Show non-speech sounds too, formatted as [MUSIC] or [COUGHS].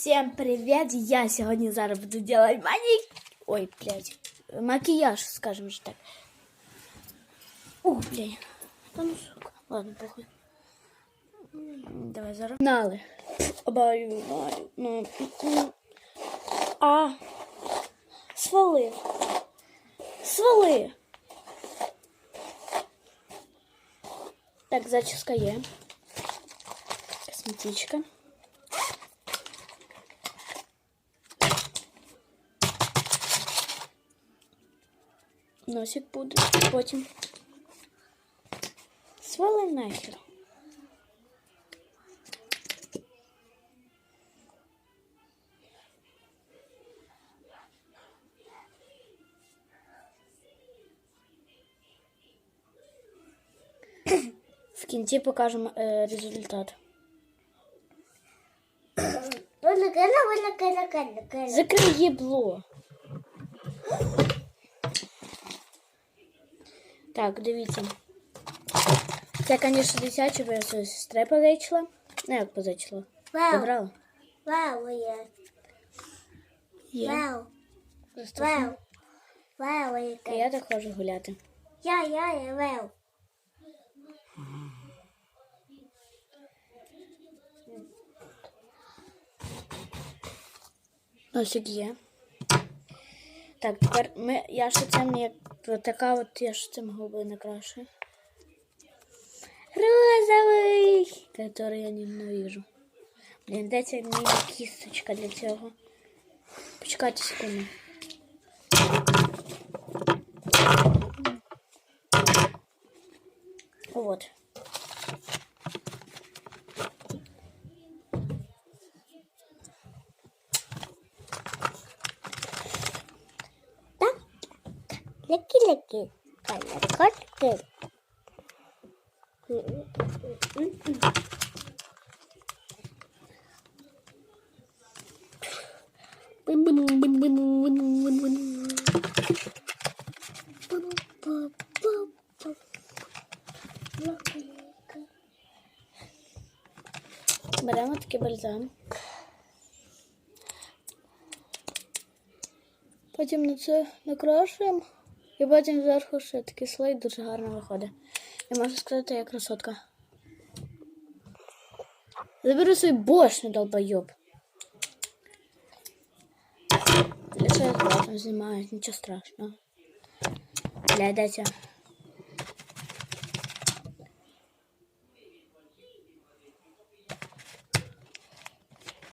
Всем привет! Я сегодня зараз буду делать маник... Ой, блядь. Макияж, скажем же так. Ух, блядь. Да ну, сука. Ладно, похуй. Давай зараз. Нали. Обаю. Ну. А. Свалив. Свали. Так, зачіска є. Косметичка. Носик буде потім. Свали нахер. [COUGHS] В кінці покажемо е, результат. Вона кана, вона кана, кана, кана. Закрий єбло. Так, дивіться. Це, звісно, дитяче, бо сестре позичила. Ну, як позичила? Вау, вау. Є. Вау, вау. Вау. А я так ходжу гуляти. Я, я, я, вау. Носик є. Так, тепер ми, я ж цим як така от я ж цим губи накрашую. Розовий, который я ненавижу. Блін, де ця мені кісточка для цього? Почекайте секунду. Вот. Леки. Кана, котки. Беремо такий бальзам. Потім на це накрашуємо. І потім зверху ще такий слой дуже гарно виходить. Я можу сказати, я красотка. Заберу свій бошний долбойоб. Для чого я потім знімаю, нічого страшного. Бля, дайте.